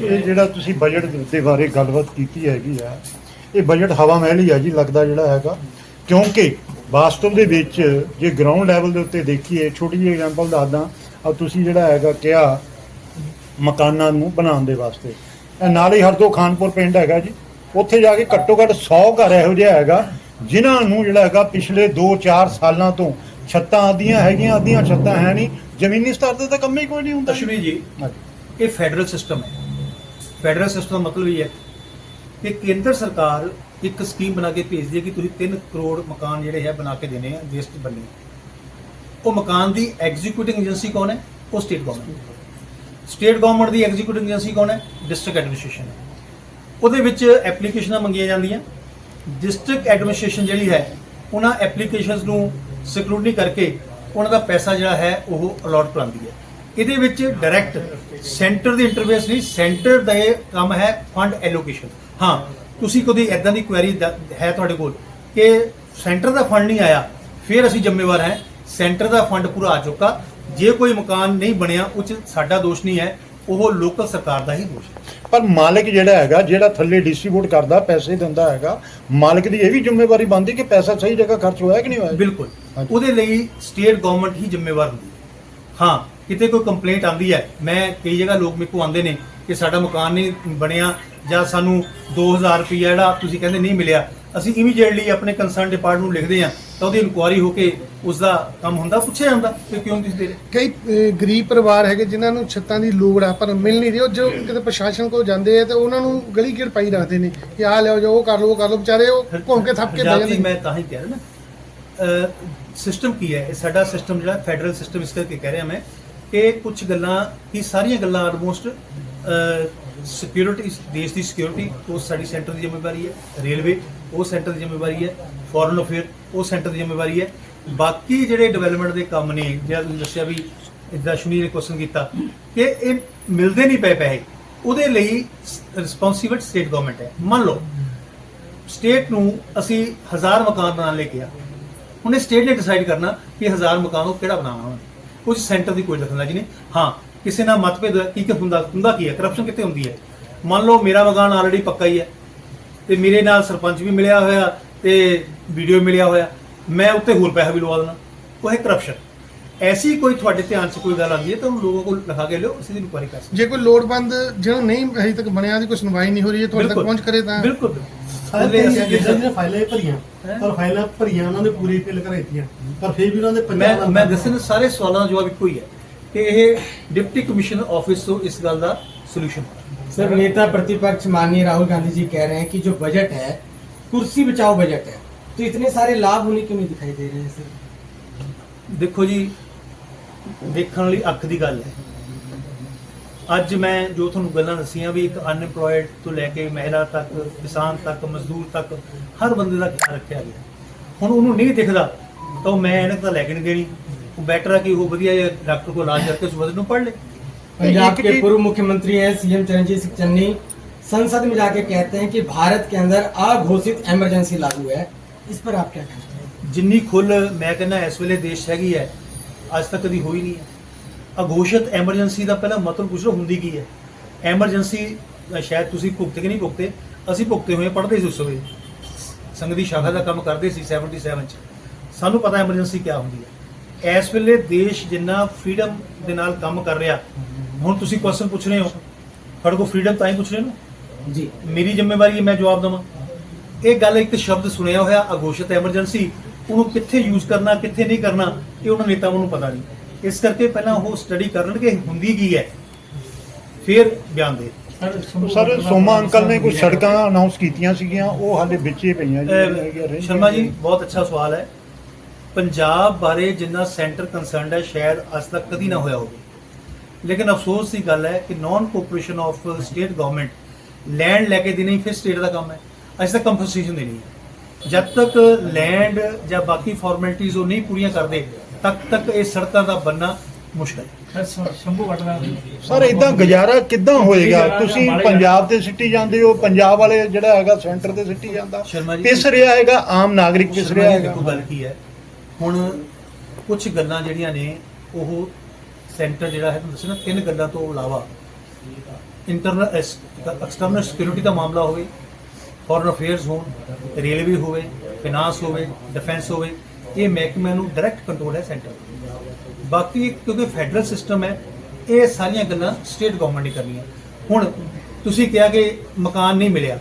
ਇਹ ਜਿਹੜਾ ਤੁਸੀਂ ਬਜਟ ਦੇ ਬਾਰੇ ਗੱਲਬਾਤ ਕੀਤੀ ਹੈਗੀ ਆ ਇਹ ਬਜਟ ਹਵਾ ਮਹਿਲ ਹੀ ਆ ਜੀ ਲੱਗਦਾ ਜਿਹੜਾ ਹੈਗਾ। ਕਿਉਂਕਿ ਵਾਸਤਵ ਦੇ ਵਿੱਚ ਜੇ ਗਰਾਊਂਡ ਲੈਵਲ ਦੇ ਉੱਤੇ ਦੇਖੀਏ ਛੋਟੀ ਜਿਹੀ ਐਗਜ਼ਾਮਪਲ ਦੱਸਦਾ ਆ ਤੁਸੀਂ ਜਿਹੜਾ ਹੈਗਾ ਕਿਹਾ ਮਕਾਨਾਂ ਨੂੰ ਬਣਾਉਣ ਦੇ ਵਾਸਤੇ। ਇਹ ਨਾਲ ਹੀ ਹਰਦੋ ਖਾਨਪੁਰ ਪਿੰਡ ਹੈਗਾ ਜੀ ਉੱਥੇ ਜਾ ਕੇ ਘੱਟੋ ਘੱਟ 100 ਘਰ ਇਹੋ ਜਿਹਾ ਹੈਗਾ ਜਿਨ੍ਹਾਂ ਨੂੰ ਜਿਹੜਾ ਹੈਗਾ ਪਿਛਲੇ 2-4 ਸਾਲਾਂ ਤੋਂ ਛੱਤਾਂ ਆਦੀਆਂ ਹੈਗੀਆਂ ਆਦੀਆਂ ਛੱਤਾਂ ਹੈ ਨਹੀਂ ਜ਼ਮੀਨੀ ਸਤਰ ਤੇ ਤਾਂ ਕੰਮ ਹੀ ਕੋਈ ਨਹੀਂ ਹੁੰਦਾ ਅਸ਼ਵਨੀ ਜੀ ਹਾਂਜੀ। ਇਹ ਫੈਡਰਲ ਸਿਸਟਮ ਹੈ। ਫੈਡਰਲ ਸਿਸਟਮ ਦਾ ਮਤਲਬ ਇਹ ਹੈ ਕਿ ਕੇਂਦਰ ਸਰਕਾਰ ਇੱਕ ਸਕੀਮ ਬਣਾ ਕੇ ਭੇਜਦੀ ਹੈ ਕਿ ਤੁਸੀਂ 3 ਕਰੋੜ ਮਕਾਨ ਜਿਹੜੇ ਹੈ ਬਣਾ ਕੇ ਦੇਣੇ ਆ ਦੇਸ਼ ਚ ਬੰਨੇ ਉਹ ਮਕਾਨ ਦੀ ਐਗਜ਼ੀਕਿਊਟਿੰਗ ਏਜੰਸੀ ਕੌਣ ਹੈ? ਉਹ ਸਟੇਟ ਗਵਰਨਮੈਂਟ ਸਟੇਟ ਗਵਰਨਮੈਂਟ ਦੀ ਐਗਜ਼ੀਕਿਊਟਿੰਗ ਏਜੰਸੀ ਕੌਣ ਹੈ? ਡਿਸਟ੍ਰਿਕਟ ਐਡਮਿਨਿਸਟ੍ਰੇਸ਼ਨ ਹੈ। ਉਹਦੇ ਵਿੱਚ ਐਪਲੀਕੇਸ਼ਨਾਂ ਮੰਗੀਆਂ ਜਾਂਦੀਆਂ। ਡਿਸਟ੍ਰਿਕਟ ਐਡਮਿਨਿਸਟ੍ਰੇਸ਼ਨ ਜਿਹੜੀ ਹੈ, ਉਹਨਾਂ ਐਪਲੀਕੇਸ਼ਨਸ ਨੂੰ ਸਕਰੂਟਨੀ ਕਰਕੇ ਉਹਨਾਂ ਦਾ ਪੈਸਾ ਜਿਹੜਾ ਹੈ ਉਹ ਅਲਾਟ ਕਰਾਉਂਦੀ ਹੈ। ਇਹਦੇ ਵਿੱਚ ਡਾਇਰੈਕਟ ਸੈਂਟਰ ਦੀ ਇੰਟਰਵੈਂਸ ਨਹੀਂ ਸੈਂਟਰ ਦਾ ਇਹ ਕੰਮ ਹੈ ਫੰਡ ਐਲੋਕੇਸ਼ਨ ਹਾਂ ਤੁਸੀਂ ਕਦੀ ਐਦਾਂ ਦੀ ਕੁਐਰੀ ਹੈ ਤੁਹਾਡੇ ਕੋਲ ਕਿ ਸੈਂਟਰ ਦਾ ਫੰਡ ਨਹੀਂ ਆਇਆ ਫਿਰ ਅਸੀਂ ਜ਼ਿੰਮੇਵਾਰ ਹਾਂ ਸੈਂਟਰ ਦਾ ਫੰਡ ਪੂਰਾ ਆ ਚੁੱਕਾ। ਜੇ ਕੋਈ ਮਕਾਨ ਨਹੀਂ ਬਣਿਆ ਉਹ 'ਚ ਸਾਡਾ ਦੋਸ਼ ਨਹੀਂ ਹੈ ਉਹ ਲੋਕਲ ਸਰਕਾਰ ਦਾ ਹੀ ਦੋਸ਼ ਹੈ। ਪਰ ਮਾਲਕ ਜਿਹੜਾ ਹੈਗਾ ਜਿਹੜਾ ਥੱਲੇ ਡਿਸਟ੍ਰੀਬਿਊਟ ਕਰਦਾ ਪੈਸੇ ਦਿੰਦਾ ਹੈਗਾ ਮਾਲਕ ਦੀ ਇਹ ਵੀ ਜ਼ਿੰਮੇਵਾਰੀ ਬਣਦੀ ਕਿ ਪੈਸਾ ਸਹੀ ਜਗ੍ਹਾ ਖਰਚ ਹੋਇਆ ਕਿ ਨਹੀਂ ਹੋਇਆ? ਬਿਲਕੁਲ। ਉਹਦੇ ਲਈ ਸਟੇਟ ਗਵਰਨਮੈਂਟ ਹੀ ਜ਼ਿੰਮੇਵਾਰ ਹੁੰਦੀ ਹੈ। ਹਾਂ ਕਿਤੇ ਕੋਈ ਕੰਪਲੇਂਟ ਆਂਦੀ ਹੈ ਮੈਂ ਕਈ ਜਗ੍ਹਾ ਲੋਕ ਮੇਰੇ ਕੋਲ ਆਉਂਦੇ ਨੇ ਕਿ ਸਾਡਾ ਮਕਾਨ ਨਹੀਂ ਬਣਿਆ ਜਾਂ ਸਾਨੂੰ 2000 ਰੁਪਏ ਜਿਹੜਾ ਤੁਸੀਂ ਕਹਿੰਦੇ ਨਹੀਂ ਮਿਲਿਆ ਅਸੀਂ ਇਮੀਡੀਏਟਲੀ ਆਪਣੇ ਕੰਸਰਨ ਡਿਪਾਰਟਮੈਂਟ ਨੂੰ ਲਿਖਦੇ ਹਾਂ ਤਾਂ ਉਹਦੀ ਇਨਕੁਆਇਰੀ ਹੋ ਕੇ ਉਸ ਦਾ ਕੰਮ ਹੁੰਦਾ ਪੁੱਛਿਆ ਜਾਂਦਾ ਕਿ ਕਿਉਂ ਨਹੀਂ ਦੇ ਰਹੇ ਕਈ ਗਰੀਬ ਪਰਿਵਾਰ ਹੈਗੇ ਜਿਨ੍ਹਾਂ ਨੂੰ ਛੱਤਾਂ ਦੀ ਲੋੜ ਆ ਪਰ ਮਿਲ ਨਹੀਂ ਰਹੀ ਉਹ ਜੋ ਕਿਤੇ ਪ੍ਰਸ਼ਾਸਨ ਕੋਲ ਜਾਂਦੇ ਆ ਤੇ ਉਹਨਾਂ ਨੂੰ ਗਲੀ ਗੇੜ ਪਾਈ ਰੱਖਦੇ ਨੇ ਕਿ ਆਹ ਲਿਆਓ ਜੋ ਉਹ ਕਰ ਲਓ ਉਹ ਕਰ ਲਓ ਵਿਚਾਰੇ ਉਹ ਘੁੰਮ ਕੇ ਥੱਪ ਕੇ ਬਹਿ ਜਾਂਦੇ ਮੈਂ ਤਾਂ ਹੀ ਕਹਿ ਰਿਹਾ ਨਾ ਸਿਸਟਮ ਕੀ ਹੈ? ਇਹ ਸਾਡਾ ਸਿਸਟਮ ਜਿਹੜਾ ਫੈਡਰਲ ਸਿਸਟਮ ਇਸ ਕਰਕੇ ਕਹਿ ਰਿਹਾ ਮੈਂ ਕਿ ਕੁਝ ਗੱਲਾਂ, ਕੀ ਸਾਰੀਆਂ ਗੱਲਾਂ ਆਲਮੋਸਟ ਸਿਕਿਉਰਿਟੀ ਦੇਸ਼ ਦੀ ਸਿਕਿਉਰਿਟੀ ਉਹ ਸਾਡੀ ਸੈਂਟਰ ਦੀ ਜ਼ਿੰਮੇਵਾਰੀ ਹੈ ਰੇਲਵੇ ਉਹ ਸੈਂਟਰ ਦੀ ਜ਼ਿੰਮੇਵਾਰੀ ਹੈ ਫੋਰਨ ਅਫੇਅਰ ਉਹ ਸੈਂਟਰ ਦੀ ਜ਼ਿੰਮੇਵਾਰੀ ਹੈ। ਬਾਕੀ ਜਿਹੜੇ ਡਿਵੈਲਪਮੈਂਟ ਦੇ ਕੰਮ ਨੇ, ਜਿਹੜਾ ਤੁਸੀਂ ਦੱਸਿਆ ਵੀ ਇਦਾਂ ਸ਼ੁਨੀ ਨੇ ਕੁਐਸਚਨ ਕੀਤਾ, ਕਿ ਇਹ ਮਿਲਦੇ ਨਹੀਂ ਪਏ ਪੈਸੇ, ਉਹਦੇ ਲਈ ਰਿਸਪੌਂਸਿਬਲ ਸਟੇਟ ਗਵਰਨਮੈਂਟ ਹੈ। ਮੰਨ ਲਓ ਸਟੇਟ ਨੂੰ ਅਸੀਂ ਹਜ਼ਾਰ ਮਕਾਨ ਬਣਾਉਣ ਲੈ ਗਿਆ ਉਹਨੇ ਸਟੇਟ ਨੇ ਡਿਸਾਈਡ ਕਰਨਾ ਕਿ ਹਜ਼ਾਰ ਮਕਾਨ ਉਹ ਕਿਹੜਾ ਬਣਾਉਣਾ ਉਹਨੇ ਕੁਝ ਸੈਂਟਰ ਦੀ ਕੋਈ ਦਖਲਅੰਦਾਜ਼ੀ ਜਿਹਨੇ ਹਾਂ, ਕਿਸੇ ਨਾਲ ਮਤਭੇਦ ਕੀ ਕੀ ਹੁੰਦਾ ਹੁੰਦਾ ਕੀ ਹੈ? ਕਰਪਸ਼ਨ ਕਿੱਥੇ ਹੁੰਦੀ ਹੈ? ਮੰਨ ਲਓ ਮੇਰਾ ਮਕਾਨ ਆਲਰੇਡੀ ਪੱਕਾ ਹੀ ਹੈ ਤੇ ਮੇਰੇ ਨਾਲ ਸਰਪੰਚ ਵੀ ਮਿਲਿਆ ਹੋਇਆ ਤੇ ਵੀਡੀਓ ਮਿਲਿਆ ਹੋਇਆ। ਮੈਂ ਉੱਤੇ ਹੋਰ ਪੈਸਾ ਵੀ ਲਵਾ ਦੇਣਾ ਉਹ ਹੈ ਕਰਪਸ਼ਨ ਐਸੀ ਕੋਈ ਤੁਹਾਡੇ ਧਿਆਨ 'ਚ ਕੋਈ ਗੱਲ ਆਉਂਦੀ ਹੈ ਤਾਂ ਉਹ ਲੋਕਾਂ ਕੋਲ ਲਿਖਾ ਕੇ ਲਿਓ ਅਸੀਂ ਦੀ ਇਨਕੁਆਇਰੀ ਕਰ ਸਕਦੇ ਜੇ ਕੋਈ ਲੋੜਵੰਦ ਜਿਹਨੂੰ ਨਹੀਂ ਹਜੇ ਤੱਕ ਬਣਿਆ ਦੀ ਕੋਈ ਸੁਣਵਾਈ ਨਹੀਂ ਹੋ ਰਹੀ ਹੈ ਤੁਹਾਡੇ ਤੱਕ ਬਿਲਕੁਲ। ਪਹੁੰਚ ਕਰੇ ਤਾਂ ਬਿਲਕੁਲ ਸਾਰੇ ਉਹਦੇ ਅਸੀਂ ਅੱਗੇ ਜਿੱਦਾਂ ਦੀਆਂ ਫਾਈਲਾਂ ਹੀ ਭਰੀਆਂ ਹੈਂ? ਪਰ ਫਾਈਲਾਂ ਭਰੀਆਂ ਉਹਨਾਂ ਨੇ ਪੂਰੀ ਫਿਲ ਕਰਾਈਆਂ ਪਰ ਫਿਰ ਵੀ ਉਹਨਾਂ ਦੇ ਮੈਂ ਪੰਜਾਬ ਮੈਂ ਦੱਸਿਆ ਨਾ ਸਾਰੇ ਸਵਾਲਾਂ ਦਾ ਜਵਾਬ ਇੱਕੋ ਹੀ ਹੈ ਕਿ ਇਹ ਡਿਪਟੀ ਕਮਿਸ਼ਨਰ ਆਫਿਸ ਤੋਂ ਇਸ ਗੱਲ ਦਾ ਸੋਲੂਸ਼ਨ सर नेता प्रतिपक्ष माननीय राहुल गांधी जी कह रहे हैं कि जो बजट है कुर्सी बचाओ बजट है तो इतने सारे लाभ होने क्यों नहीं दिखाई दे रहे हैं सर ਦੇਖੋ ਜੀ ਦੇਖਣ ਵਾਲੀ ਅੱਖ ਦੀ ਗੱਲ ਹੈ ਅੱਜ ਮੈਂ ਜੋ ਤੁਹਾਨੂੰ ਗੱਲਾਂ ਦੱਸੀਆਂ ਵੀ ਇੱਕ ਅਨਐਮਪਲੋਇਡ ਤੋਂ ਲੈ ਕੇ ਮਹਿਲਾ ਤੱਕ ਕਿਸਾਨ ਤੱਕ ਮਜ਼ਦੂਰ ਤੱਕ ਹਰ ਬੰਦੇ ਦਾ ਖਿਆਲ ਰੱਖਿਆ ਗਿਆ ਹੁਣ ਉਹਨੂੰ ਨਹੀਂ ਦਿਖਦਾ ਤਾਂ ਉਹ ਮੈਂ ਇਹਨਾਂ ਤਾਂ ਲੈ ਕੇ ਨਹੀਂ ਦੇਣੀ ਉਹ ਬੈਟਰ ਹੈ ਕਿ ਉਹ ਵਧੀਆ ਜਿਹਾ ਡਾਕਟਰ ਕੋਲ ਇਲਾਜ ਕਰਕੇ ਉਸ ਬੰਦੇ ਨੂੰ ਪੜ੍ਹ ਲੇ पंजाब एक के चीज- पूर्व मुख्यमंत्री हैं सीएम चरणजीत सिंह चन्नी संसद में जाके कहते हैं कि भारत के अंदर अघोषित इमरजेंसी लागू है इस पर आप क्या कहते हैं ਜਿੰਨੀ ਖੁੱਲ ਮੈਂ ਕਹਿੰਦਾ ਇਸ ਵੇਲੇ ਦੇਸ਼ ਹੈਗੀ ਹੈ ਅੱਜ ਤੱਕ ਕਦੀ ਹੋਈ ਨਹੀਂ ਹੈ। ਅਘੋਸ਼ਿਤ ਐਮਰਜੈਂਸੀ ਦਾ ਪਹਿਲਾ ਮਤਲਬ ਪੁੱਛੋ ਹੁੰਦੀ ਕੀ ਹੈ? ਐਮਰਜੈਂਸੀ ਸ਼ਾਇਦ ਤੁਸੀਂ ਭੁਗਤੇ ਕਿ ਨਹੀਂ ਭੁਗਤੇ? ਅਸੀਂ ਭੁਗਤੇ ਹੋਏ ਪੜ੍ਹਦੇ ਸੀ ਉਸ ਵੇਲੇ। ਸੰਗਤ ਦੀ ਸ਼ਾਖਾ ਦਾ ਕੰਮ ਕਰਦੇ ਸੀ 77 ਚ। ਸਾਨੂੰ ਪਤਾ ਐਮਰਜੈਂਸੀ ਕੀ ਹੁੰਦੀ ਹੈ। ਇਸ ਵੇਲੇ ਦੇਸ਼ ਜਿੰਨਾ ਫ੍ਰੀडम ਦੇ ਨਾਲ ਕੰਮ ਕਰ ਰਿਹਾ ਹੁਣ ਤੁਸੀਂ ਕੁਐਸਚਨ ਪੁੱਛ ਰਹੇ ਹੋ। ਤੁਹਾਡੇ ਕੋਲ ਫ੍ਰੀडम ਤਾਂ ਹੀ ਪੁੱਛ ਰਹੇ ਨਾ? ਜੀ। ਮੇਰੀ ਜ਼ਿੰਮੇਵਾਰੀ ਹੈ ਮੈਂ ਜਵਾਬ ਦਵਾਂ। ਇਹ ਗੱਲ ਇੱਕ ਸ਼ਬਦ ਸੁਣਿਆ ਹੋਇਆ ਅਘੋਸ਼ਿਤ ਐਮਰਜੈਂਸੀ ਉਹਨੂੰ ਕਿੱਥੇ ਯੂਜ਼ ਕਰਨਾ ਕਿੱਥੇ ਨਹੀਂ ਕਰਨਾ ਇਹ ਉਹਨਾਂ ਨੇਤਾਵਾਂ ਨੂੰ ਪਤਾ ਨਹੀਂ। ਇਸ ਕਰਕੇ ਪਹਿਲਾਂ ਉਹ ਸਟੱਡੀ ਕਰਨ ਕਿ ਹੁੰਦੀ ਕੀ ਹੈ? ਫਿਰ ਬਿਆਨ ਦੇ। ਸਰ ਸੋਮਾ ਅੰਕਲ ਨੇ ਕੁਝ ਸੜਕਾਂ ਅਨਾਉਂਸ ਕੀਤੀਆਂ ਸੀਗੀਆਂ ਉਹ ਹਾਲੇ ਵਿੱਚੇ ਪਈਆਂ ਅਹ, ਸ਼ਰਮਾ ਜੀ ਬਹੁਤ ਅੱਛਾ ਸਵਾਲ ਹੈ। ਪੰਜਾਬ ਬਾਰੇ ਜਿੰਨਾ ਸੈਂਟਰ ਕੰਸਰਨਡ ਹੈ ਸ਼ਾਇਦ ਅੱਜ ਤੱਕ ਕਦੀ ਨਾ ਹੋਇਆ ਹੋਵੇ। ਲੇਕਿਨ ਅਫਸੋਸ ਦੀ ਗੱਲ ਹੈ ਕਿ non cooperation of state government land ਲੈ ਕੇ ਦੇਣੀ ਫਿਰ ਸਟੇਟ ਦਾ ਕੰਮ ਹੈ। ਅੱਜ ਤੱਕ ਕੰਪਨਸੇਸ਼ਨ ਦੇਣੀ ਹੈ। ਜਦ ਤੱਕ ਲੈਂਡ ਜਾਂ ਬਾਕੀ ਫਾਰਮੈਲਿਟੀਜ਼ ਉਹ ਨਹੀਂ ਪੂਰੀਆਂ ਕਰਦੇ ਤਦ ਤੱਕ ਇਹ ਸੜਕਾਂ ਦਾ ਬੰਨਾ ਮੁਸ਼ਕਲ ਹੈ। ਸਰ ਇਦਾਂ ਗੁਜ਼ਾਰਾ ਕਿੱਦਾਂ ਹੋਏਗਾ? ਤੁਸੀਂ ਪੰਜਾਬ ਤੇ ਸਿੱਟੀ ਜਾਂਦੇ ਹੋ ਪੰਜਾਬ ਵਾਲੇ ਜਿਹੜਾ ਹੈਗਾ ਸੈਂਟਰ ਤੇ ਸਿੱਟੀ ਜਾਂਦਾ ਸ਼ਰਮਾ ਜੀ, ਪਿਸ ਰਿਹਾ ਹੈਗਾ ਆਮ ਨਾਗਰਿਕ ਪਿਸ ਰਿਹਾ ਹੈਗਾ। ਦੇਖੋ ਗੱਲ ਕੀ ਹੈ। ਹੁਣ ਕੁਝ ਗੱਲਾਂ ਜਿਹੜੀਆਂ ਨੇ ਉਹ ਸੈਂਟਰ ਜਿਹੜਾ ਹੈ ਤੁਹਾਨੂੰ ਦੱਸਿਆ ਨਾ ਤਿੰਨ ਗੱਲਾਂ ਤੋਂ ਇਲਾਵਾ ਇੰਟਰਨਲ ਐਕਸਟਰਨਲ ਸਿਕਿਉਰਿਟੀ ਦਾ ਮਾਮਲਾ ਹੋਵੇ ਫੋਰਨ ਅਫੇਅਰਸ ਹੋਣ ਰੇਲਵੇ ਹੋਵੇ ਫਾਈਨਾਂਸ ਹੋਵੇ ਡਿਫੈਂਸ ਹੋਵੇ, ਇਹ ਮਹਿਕਮਿਆਂ ਨੂੰ ਡਾਇਰੈਕਟ ਕੰਟਰੋਲ ਹੈ ਸੈਂਟਰ ਬਾਕੀ ਕਿਉਂਕਿ ਫੈਡਰਲ ਸਿਸਟਮ ਹੈ, ਇਹ ਸਾਰੀਆਂ ਗੱਲਾਂ ਸਟੇਟ ਗਵਰਨਮੈਂਟ ਨੇ ਕਰਨੀਆਂ। ਹੁਣ ਤੁਸੀਂ ਕਿਹਾ ਕਿ ਮਕਾਨ ਨਹੀਂ ਮਿਲਿਆ,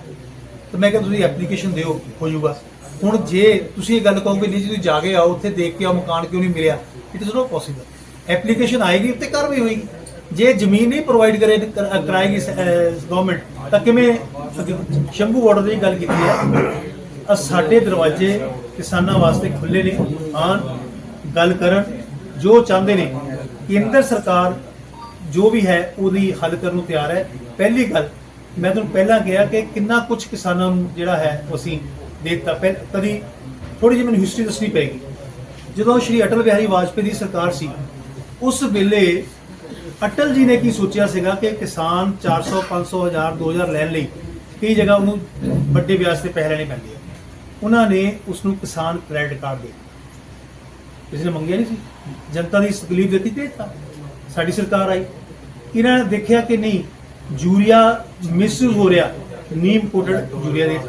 ਤਾਂ ਮੈਂ ਕਿਹਾ ਤੁਸੀਂ ਐਪਲੀਕੇਸ਼ਨ ਦਿਓ, ਹੋ ਜਾਊਗਾ। ਹੁਣ ਜੇ ਤੁਸੀਂ ਇਹ ਗੱਲ ਕਹੋਗੇ, ਨਹੀਂ ਜੀ ਤੁਸੀਂ ਜਾ ਕੇ ਆਓ, ਉੱਥੇ ਦੇਖ ਕੇ ਆਓ ਮਕਾਨ ਕਿਉਂ ਨਹੀਂ ਮਿਲਿਆ it is not possible application ਆਏਗੀ ਤੇ ਕਾਰਵਾਈ ਹੋਏਗੀ। ਜੇ ਜ਼ਮੀਨ ਨਹੀਂ ਪ੍ਰੋਵਾਈਡ ਕਰੇ ਕਰ- ਕਰਾਏਗੀ ਗਵਰਨਮੈਂਟ ਤਾਂ ਕਿਵੇਂ ਸ਼ੰਭੂ ਬਾਰਡਰ ਦੀ ਗੱਲ ਕੀਤੀ ਹੈ, ਅਹ ਸਾਡੇ ਦਰਵਾਜ਼ੇ ਕਿਸਾਨਾਂ ਵਾਸਤੇ ਖੁੱਲੇ ਨੇ ਆਣ ਗੱਲ ਕਰਨ, ਜੋ ਚਾਹੁੰਦੇ ਨੇ। ਕੇਂਦਰ ਸਰਕਾਰ ਜੋ ਵੀ ਹੈ, ਉਹਦੀ ਹੱਲ ਕਰਨ ਨੂੰ ਤਿਆਰ ਹੈ। ਪਹਿਲੀ ਗੱਲ, ਮੈਂ ਤੁਹਾਨੂੰ ਪਹਿਲਾਂ ਕਿਹਾ ਕਿ ਕਿੰਨਾ ਕੁਝ ਕਿਸਾਨਾਂ ਨੂੰ ਜਿਹੜਾ ਹੈ, ਉਹ ਅਸੀਂ ਦੇਤਾ। ਪਹਿ, ਕਦੀ ਥੋੜੀ ਜਿਹੀ ਮੈਨੂੰ ਹਿਸਟਰੀ ਦੱਸਣੀ ਪਏਗੀ। ਜਦੋਂ ਸ਼੍ਰੀ ਅਟਲ ਬਿਹਾਰੀ ਵਾਜਪੇਈ ਦੀ ਸਰਕਾਰ ਸੀ, ਉਸ ਵੇਲੇ ਅਟਲ ਜੀ ਨੇ ਕੀ ਸੋਚਿਆ ਸੀਗਾ ਕਿ ਕਿਸਾਨ 400 500 1000 2000 ਲੈਣ ਲਈ ਕਈ ਜਗ੍ਹਾ ਉਹਨੂੰ ਵੱਡੇ ਵਿਆਜ ਤੇ ਪੈਸੇ ਲੈਣੇ ਪੈਂਦੇ ਆ। ਉਹਨਾਂ ਨੇ ਉਸ ਨੂੰ ਕਿਸਾਨ ਕ੍ਰੈਡਿਟ ਕਾਰਡ ਦੇ ਕਿਸੇ ਨੇ ਮੰਗਿਆ ਨਹੀਂ ਸੀ। ਜਨਤਾ ਦੀ ਤਕਲੀਫ ਦਿੱਤੀ ਤੇ ਸਾਡੀ ਸਰਕਾਰ ਆਈ। ਇਹਨਾਂ ਨੇ ਦੇਖਿਆ ਕਿ ਨਹੀਂ, ਯੂਰੀਆ ਮਿਸਯੂਜ਼ ਹੋ ਰਿਹਾ। ਨੀਮ ਕੋਟਡ ਯੂਰੀਆ ਦੇ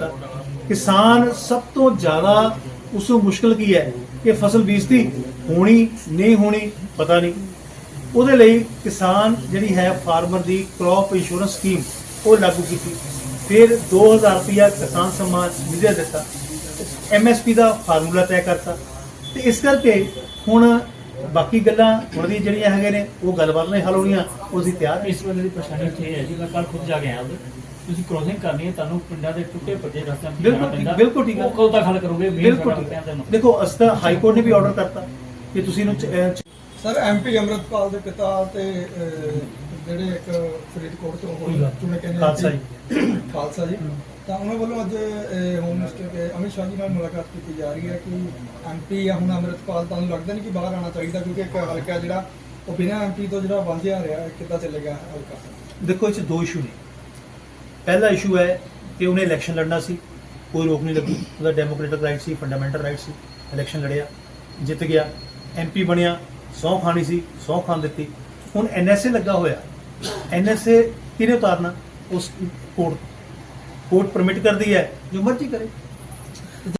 ਕਿਸਾਨ ਸਭ ਤੋਂ ਜ਼ਿਆਦਾ ਉਸ ਨੂੰ ਮੁਸ਼ਕਲ ਕੀ ਹੈ ਕਿ ਫਸਲ ਬੀਜਤੀ ਹੋਣੀ, ਨਹੀਂ ਹੋਣੀ ਪਤਾ ਨਹੀਂ। ਉਹਦੇ ਲਈ ਕਿਸਾਨ ਜਿਹੜੀ ਹੈ ਫਾਰਮਰ ਦੀ ਕ੍ਰੌਪ ਇੰਸ਼ੋਰੈਂਸ ਸਕੀਮ ਉਹ ਲਾਗੂ ਕੀਤੀ। ਫਿਰ 2000 ਰੁਪਇਆ ਕਿਸਾਨ ਸਨਮਾਨ ਨਿਧੀ ਦਿੱਤਾ। ਐਮਐਸਪੀ ਦਾ ਫਾਰਮੂਲਾ ਤੈਅ ਕਰਤਾ। ਤੇ ਇਸ ਕਰਕੇ ਹੁਣ ਬਾਕੀ ਗੱਲਾਂ ਹੁਣ ਦੀ ਜਿਹੜੀਆਂ ਹੈਗੇ ਨੇ ਉਹ ਗੱਲਬਾਤ ਨਾਲ ਹੱਲ ਹੋਣੀਆਂ ਉਹ ਅਸੀਂ ਤਿਆਰ ਇਸ ਵੇਲੇ ਦੀ ਪਰੇਸ਼ਾਨੀ ਇੱਥੇ ਇਹ ਹੈ ਜੀ ਮੈਂ ਕੱਲ ਖੁਦ ਜਾ ਕੇ ਆਇਆ ਉਧਰ ਤੁਸੀਂ ਕ੍ਰੋਸਿੰਗ ਕਰਨੀ ਹੈ ਤੁਹਾਨੂੰ ਪਿੰਡਾਂ ਦੇ ਟੁੱਟੇ ਭੱਜੇ ਰਸਤਿਆਂ ਤੇ ਬਿਲਕੁਲ ਜਾਣਾ ਠੀਕ- ਪੈਂਦਾ। ਬਿਲਕੁਲ ਠੀਕ ਹੈ। ਉਹ ਕਦੋਂ ਤੱਕ ਹੱਲ ਕਰੋਗੇ ਬਿਲਕੁਲ। ਦੇਖੋ ਅਸਤਾ ਹਾਈ ਕੋਰਟ ਨੇ ਵੀ ਆਰਡਰ ਕਰਤਾ ਕਿ ਤੁਸੀਂ ਇਹਨੂੰ ਸਰ ਐਮਪੀ ਅੰਮ੍ਰਿਤਪਾਲ ਦੇ ਪਿਤਾ ਤੇ ਜਿਹੜੇ ਇੱਕ ਫਰੀਦਕੋਟ ਤੋਂ ਹੋਏ ਚੁਣੇ ਕਹਿੰਦੇ ਖਾਲਸਾ ਖਾਲਸਾ ਜੀ। ਤਾਂ ਉਹਨਾਂ ਵੱਲੋਂ ਅੱਜ ਹੋਮ ਮਿਨਿਸਟਰ ਕੇ ਅਮਿਤ ਸ਼ਾਹ ਜੀ ਨਾਲ ਮੁਲਾਕਾਤ ਕੀਤੀ ਜਾ ਰਹੀ ਹੈ ਕਿ ਐਮਪੀ ਆ ਹੁਣ ਅੰਮ੍ਰਿਤਪਾਲ ਤੁਹਾਨੂੰ ਲੱਗਦਾ ਨਹੀਂ ਕਿ ਬਾਹਰ ਆਉਣਾ ਚਾਹੀਦਾ ਕਿਉਂਕਿ ਇੱਕ ਹਲਕਾ ਜਿਹੜਾ ਉਹ ਬਿਨਾਂ ਐਮਪੀ ਤੋਂ ਜਿਹੜਾ ਵਾਂਝਿਆ ਰਿਹਾ ਕਿੱਦਾਂ ਚੱਲੇਗਾ ਹਲਕਾ? ਦੇਖੋ ਇਹ ਚ ਦੋ ਇਸ਼ੂ ਨੇ। ਪਹਿਲਾ ਇਸ਼ੂ ਹੈ ਕਿ ਉਹਨੇ ਇਲੈਕਸ਼ਨ ਲੜਨਾ ਸੀ ਕੋਈ ਰੋਕ ਨਹੀਂ ਲੱਗੀ। ਉਹਦਾ ਡੈਮੋਕ੍ਰੈਟਿਕ ਰਾਈਟ ਸੀ ਫੰਡਾਮੈਂਟਲ ਰਾਈਟ ਸੀ। ਇਲੈਕਸ਼ਨ ਲੜਿਆ ਜਿੱਤ ਗਿਆ। ਐਮਪੀ ਬਣਿਆ ਸੌ ਖਾਣੀ ਸੀ ਸੌ ਖਾਨ ਦਿੱਤੀ। ਹੁਣ ਐਨਐਸਏ ਲੱਗਾ ਹੋਇਆ। ਐਨਐਸਏ ਕਿਹਨੇ ਉਤਾਰਨਾ? ਉਸ ਕੋਰਟ ਕੋਰਟ ਪਰਮਿਟ ਕਰਦੀ ਹੈ ਜੋ ਮਰਜ਼ੀ ਕਰੇ।